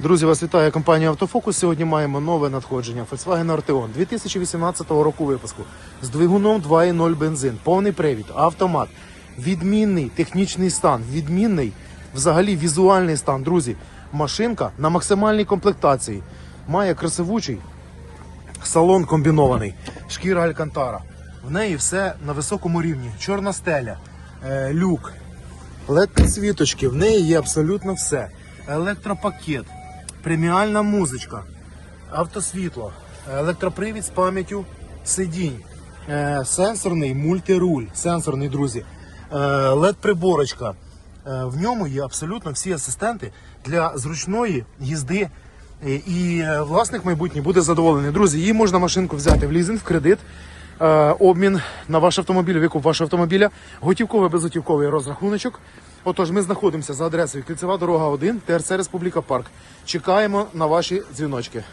Друзі, вас вітає компанія Автофокус. Сьогодні маємо нове надходження. Volkswagen Arteon 2018 року випуску. З двигуном 2.0 бензин, повний привід, автомат, відмінний технічний стан, відмінний взагалі візуальний стан. Друзі, машинка на максимальній комплектації. Має красивучий салон комбінований, шкіра Алькантара. В неї все на високому рівні. Чорна стеля, е, люк, led підсвіточки, в неї є абсолютно все. Електропакет, преміальна музичка, автосвітло, електропривід з пам'яттю сидінь, е, сенсорний мультируль, сенсорний, друзі, led приборочка. Е, В ньому є абсолютно всі асистенти для зручної їзди. Е, І е, власник майбутній буде задоволений. Друзі, її можна машинку взяти в лізинг, в кредит, е, обмін на ваш автомобіль, викуп вашого автомобіля, готівковий безготівковий розрахуночок. Отож, ми знаходимося за адресою Кільцева дорога 1, ТРЦ Республіка Парк. Чекаємо на ваші дзвіночки.